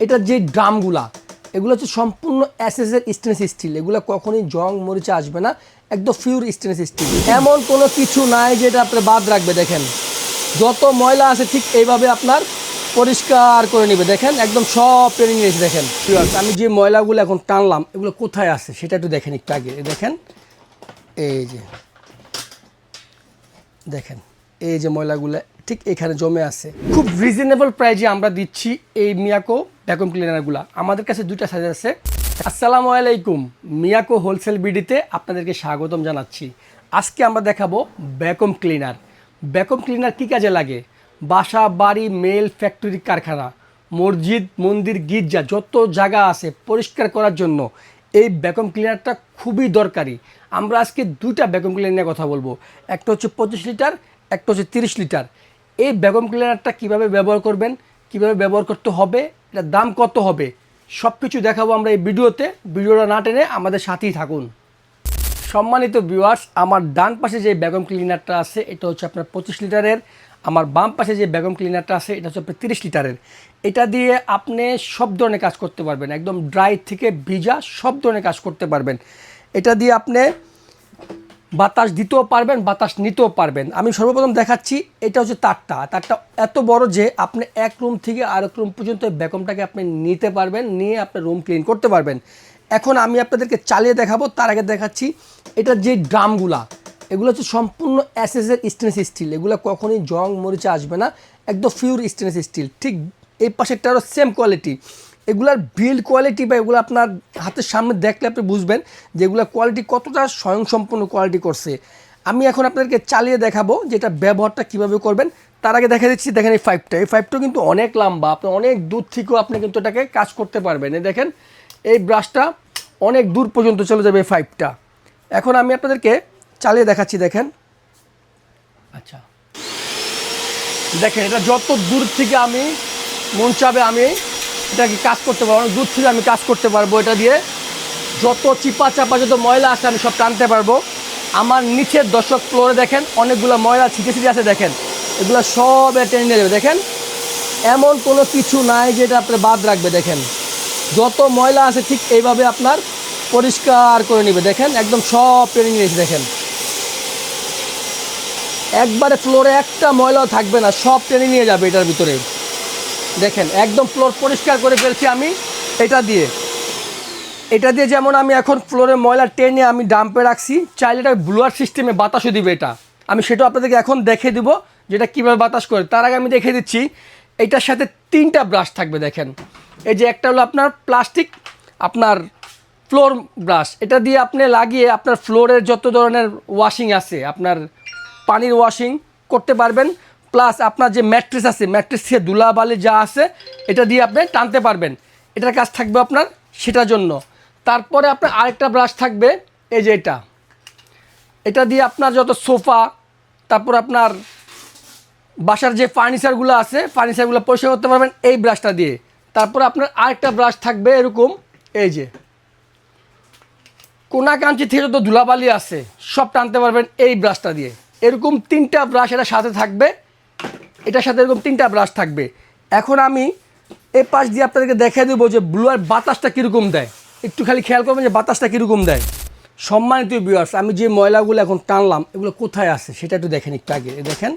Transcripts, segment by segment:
এটার যে ড্রামগুলা এগুলো হচ্ছে সম্পূর্ণ এসএসের স্টেনলেস স্টিল এগুলো কখনোই জং মরিচে আসবে না একদম পিওর স্টেনলেস স্টিল এমন কোনো কিছু নাই যেটা আপনার বাদ রাখবে দেখেন। যত ময়লা আছে ঠিক এইভাবে আপনার পরিষ্কার করে নেবে দেখেন একদম সব টেনে নিয়েছে দেখেন। আমি যে ময়লাগুলো এখন টানলাম এগুলো কোথায় আছে সেটা একটু দেখেন একটু আগে দেখেন এই যে দেখেন এই যে ময়লাগুলো ঠিক এখানে জমে আছে। খুব রিজনেবল প্রাইজে আমরা দিচ্ছি এই মিয়াকো ভ্যাকুম ক্লিনারগুলো আমাদের কাছে দুইটা সাইজ আছে। আসসালামু আলাইকুম, মিয়াকো হোলসেল বিডিতে আপনাদেরকে স্বাগতম জানাচ্ছি। আজকে আমরা দেখাবো ভ্যাকুম ক্লিনার ভ্যাকুম ক্লিনার কী কাজে লাগে? বাসা, বাড়ি মেল ফ্যাক্টরি কারখানা, মসজিদ, মন্দির, গির্জা, যত জায়গা আছে পরিষ্কার করার জন্য এই ভ্যাকুম ক্লিনারটা খুবই দরকারি। আমরা আজকে দুইটা ভ্যাকুম ক্লিনার নিয়ে কথা বলব। একটা হচ্ছে পঁচিশ লিটার একটা হচ্ছে তিরিশ লিটার এই ভ্যাকুম ক্লিনারটা কীভাবে ব্যবহার করবেন, কীভাবে ব্যবহার করতে হবে এটার দাম কত হবে সব কিছু দেখাবো আমরা এই ভিডিওতে। ভিডিওটা না টেনে আমাদের সাথেই থাকুন। সম্মানিত ভিউয়ার্স আমার ডান পাশে যে ব্যাগম ক্লিনারটা আছে, এটা হচ্ছে আপনার পঁচিশ লিটারের। আমার বাম পাশে যে ব্যাগম ক্লিনারটা আছে, এটা হচ্ছে আপনার তিরিশ লিটারের। এটা দিয়ে আপনি সব ধরনের কাজ করতে পারবেন, একদম ড্রাই থেকে ভিজা সব ধরনের কাজ করতে পারবেন। এটা দিয়ে আপনি বাতাস দিতেও পারবেন, বাতাস নিতেও পারবেন। আমি সর্বপ্রথম দেখাচ্ছি, এটা হচ্ছে তারটা। তারটা এত বড় যে আপনি এক রুম থেকে আরেক রুম পর্যন্ত ব্যাকমটাকে আপনি নিতে পারবেন, নিয়ে আপনি রুম ক্লিন করতে পারবেন। এখন আমি আপনাদেরকে চালিয়ে দেখাবো, তার আগে দেখাচ্ছি এটার যে ড্রামগুলা, এগুলো হচ্ছে সম্পূর্ণ অ্যাসেসের স্টেনলেস স্টিল এগুলো কখনোই জং মরিচে আসবে না, একদম ফিউর স্টেনলেস স্টিল ঠিক এই পাশেরটারও সেম কোয়ালিটি এগুলার বিল্ড কোয়ালিটি বা এগুলো আপনার হাতের সামনে দেখলে আপনি বুঝবেন যে এগুলোর কোয়ালিটি কতটা স্বয়ংসম্পন্ন কোয়ালিটি করছে। আমি এখন আপনাদেরকে চালিয়ে দেখাবো যে এটা ব্যবহারটা কীভাবে করবেন। তার আগে দেখা দিচ্ছি দেখেন এই ফাইভটা এই ফাইভটা কিন্তু অনেক লম্বা। আপনি অনেক দূর থেকেও আপনি কিন্তু এটাকে কাজ করতে পারবেন। এই দেখেন এই ব্রাশটা অনেক দূর পর্যন্ত চলে যাবে এই ফাইভটা এখন আমি আপনাদেরকে চালিয়ে দেখাচ্ছি দেখেন। আচ্ছা। দেখেন এটা যত দূর থেকে আমি মন চাবে আমি এটাকে কাজ করতে পারব? অনেক দূর থেকে আমি কাজ করতে পারব এটা দিয়ে। যত চিপা চাপা, যত ময়লা আছে আমি সব টানতে পারব। আমার নিচের দশক ফ্লোরে দেখেন, অনেকগুলো ময়লা ছিটে ছিটে আছে, দেখেন। এগুলো সব টেনে নিয়ে যাবে, দেখেন। এমন কোনো কিছু নাই যেটা আপনি বাদ রাখবে, দেখেন। যত ময়লা আছে ঠিক এইভাবে আপনার পরিষ্কার করে নেবে, দেখেন। একদম সব টেনে নিয়েছে দেখেন। একবারে ফ্লোরে একটা ময়লাও থাকবে না, সব টেনে নিয়ে যাবে এটার ভিতরে। দেখেন, একদম ফ্লোর পরিষ্কার করে ফেলছি আমি এটা দিয়ে। এটা দিয়ে যেমন আমি এখন ফ্লোরে ময়লা টেনে আমি ডাম্পে রাখছি, চাইলে এটা ব্লুয়ার সিস্টেমে বাতাসও দিবে এটা। আমি সেটাও আপনাদেরকে এখন দেখে দিব যেটা কীভাবে বাতাস করে। তার আগে আমি দেখে দিচ্ছি, এটার সাথে তিনটা ব্রাশ থাকবে দেখেন। এই যে একটা হলো আপনার প্লাস্টিক আপনার ফ্লোর ব্রাশ এটা দিয়ে আপনি লাগিয়ে আপনার ফ্লোরের যত ধরনের ওয়াশিং আছে, আপনার পানির ওয়াশিং করতে পারবেন। প্লাস আপনার যে ম্যাট্রেস আছে, ম্যাট্রেস থেকে ধুলাবালি যা আছে, এটা দিয়ে আপনি টানতে পারবেন। এটার কাজ থাকবে আপনার সেটার জন্য। তারপরে আপনার আরেকটা ব্রাশ থাকবে, এই যে এটা। এটা দিয়ে আপনার যত সোফা, তারপর আপনার বাসার যে ফার্নিচারগুলো আছে ফার্নিচারগুলো পরিষ্কার করতে পারবেন এই ব্রাশটা দিয়ে। তারপর আপনার আরেকটা ব্রাশ থাকবে এরকম, এই যে। কোনা কাঞ্চি থেকে যত ধুলাবালি আছে, সব টানতে পারবেন এই ব্রাশটা দিয়ে। এরকম তিনটা ব্রাশ এটা সাথে থাকবে এটার সাথে এরকম তিনটা ব্রাশ থাকবে। এখন আমি এ পাশ দিয়ে আপনাদেরকে দেখে দেবো যে ব্লুয়ার বাতাসটা কীরকম দেয়। একটু খালি খেয়াল করবেন যে বাতাসটা কীরকম দেয়। সম্মানিত বিয়ার্স আমি যে ময়লাগুলো এখন টানলাম, এগুলো কোথায় আছে সেটা একটু দেখেন একটু আগে। দেখেন,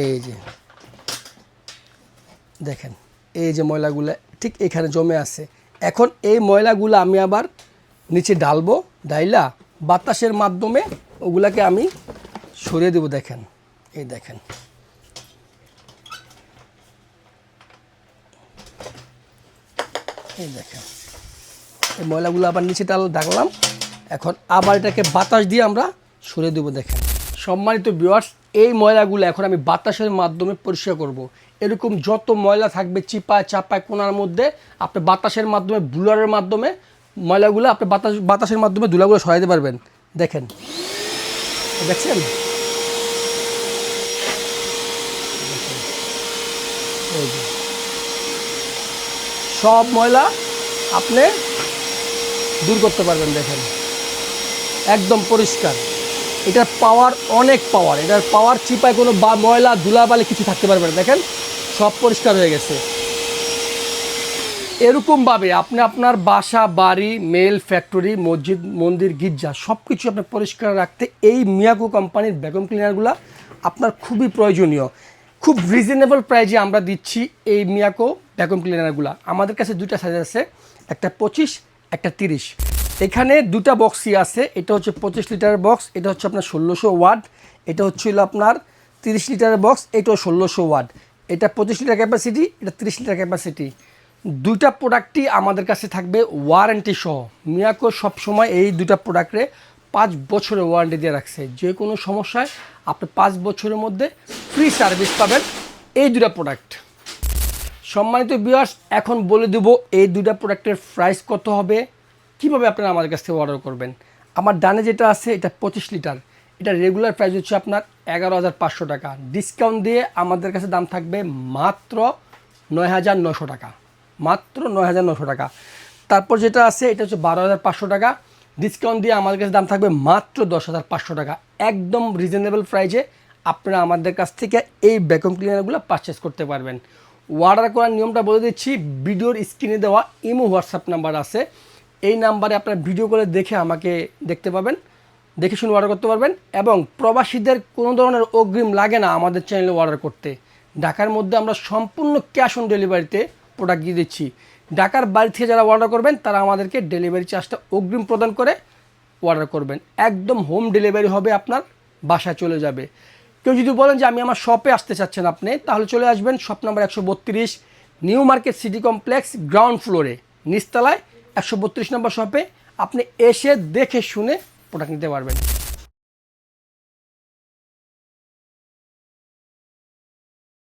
এই যে, দেখেন, এই যে ময়লাগুলো ঠিক এখানে জমে আছে। এখন এই ময়লাগুলো আমি আবার নিচে ডালবো ডাইলা বাতাসের মাধ্যমে ওগুলাকে আমি সরিয়ে দেবো, দেখেন। এই দেখেন এই দেখেন। এই ময়লাগুলো আবার নিচে ডাল ডাকলাম এখন আবার এটাকে বাতাস দিয়ে আমরা সরিয়ে দেবো, দেখেন। সম্মানিত ভিউয়ার্স এই ময়লাগুলো এখন আমি বাতাসের মাধ্যমে পরিষ্কার করব। এরকম যত ময়লা থাকবে চিপায় চাপায় কোনার মধ্যে, আপনি বাতাসের মাধ্যমে ব্লুয়ারের মাধ্যমে ময়লাগুলো আপনি বাতাস, বাতাসের মাধ্যমে ধুলাগুলো সরাইতে পারবেন। দেখেন। দেখছেন? এই। সব ময়লা আপনি দূর করতে পারবেন, দেখেন। একদম পরিষ্কার। এটার পাওয়ার অনেক পাওয়ার এটার পাওয়ার চিপায় কোনো বা ময়লা, ধুলাবালি কিছু থাকতে পারবে না, দেখেন। সব পরিষ্কার হয়ে গেছে। এরকমভাবে আপনি আপনার বাসা, বাড়ি মেল ফ্যাক্টরি মসজিদ, মন্দির, গির্জা সব কিছু আপনি পরিষ্কার রাখতে এই মিয়াকো কোম্পানির ভ্যাকুয়াম ক্লিনারগুলো আপনার খুবই প্রয়োজনীয়। খুব রিজনেবল প্রাইজে আমরা দিচ্ছি এই মিয়াকো ভ্যাকুয়াম ক্লিনারগুলো আমাদের কাছে দুটা সাইজ আছে, একটা পঁচিশ, একটা তিরিশ। এখানে দুটা বক্সই আছে, এটা হচ্ছে পঁচিশ লিটারের বক্স এটা হচ্ছে আপনার ষোলোশো ওয়াট এটা হচ্ছিল আপনার তিরিশ লিটারের বক্স এটাও ষোলোশো ওয়াট এটা পঁচিশ লিটার ক্যাপাসিটি এটা তিরিশ লিটার ক্যাপাসিটি দুইটা প্রোডাক্টই আমাদের কাছে থাকবে ওয়ারেন্টি সহ। মিয়াকো সবসময় এই দুটা প্রোডাক্টে পাঁচ বছরের ওয়ারেন্টি দিয়ে রাখছে। যে কোনো সমস্যায় আপনি পাঁচ বছরের মধ্যে ফ্রি সার্ভিস পাবেন এই দুটা প্রোডাক্ট। সম্মানিত বিয়ার্স এখন বলে দেব এই দুটা প্রোডাক্টের প্রাইস কত হবে, কীভাবে আপনারা আমাদের কাছ থেকে অর্ডার করবেন। আমার ডানে যেটা আছে, এটা পঁচিশ লিটার। এটা রেগুলার প্রাইস হচ্ছে আপনার এগারো হাজার পাঁচশো টাকা। ডিসকাউন্ট দিয়ে আমাদের কাছে দাম থাকবে মাত্র নয় হাজার নশো টাকা। মাত্র নয় হাজার নশো টাকা। তারপর যেটা আছে, এটা হচ্ছে বারো হাজার পাঁচশো টাকা। ডিসকাউন্ট দিয়ে আমাদের কাছে দাম থাকবে মাত্র দশ হাজার পাঁচশো টাকা। একদম রিজনেবল প্রাইজে আপনারা আমাদের কাছ থেকে এই ভ্যাকুয়াম ক্লিনারগুলো পারচেস করতে পারবেন। অর্ডার করার নিয়মটা বলে দিচ্ছি, ভিডিওর স্ক্রিনে দেওয়া ইমো হোয়াটসঅ্যাপ নাম্বার আছে। এই নাম্বারে আপনারা ভিডিও করে দেখে আমাকে দেখতে পাবেন, দেখে শুনে অর্ডার করতে পারবেন এবং প্রবাসীদের কোনো ধরনের অগ্রিম লাগে না আমাদের চ্যানেলে অর্ডার করতে। ঢাকার মধ্যে আমরা সম্পূর্ণ ক্যাশ অন ডেলিভারিতে প্রোডাক্ট দিয়ে দিচ্ছি। ঢাকার বাড়ি থেকে যারা অর্ডার করবেন, তারা আমাদেরকে ডেলিভারি চার্জটা অগ্রিম প্রদান করে অর্ডার করবেন। একদম হোম ডেলিভারি হবে আপনার, বাসায় চলে যাবে। কেউ যদি বলেন যে আমি আমার শপে আসতে চাচ্ছেন আপনি, তাহলে চলে আসবেন শপ নাম্বার একশো বত্রিশ new market city complex ground ফ্লোরে নিচতলায় একশো বত্রিশ নম্বর শপে আপনি এসে দেখে শুনে প্রোডাক্ট নিতে পারবেন।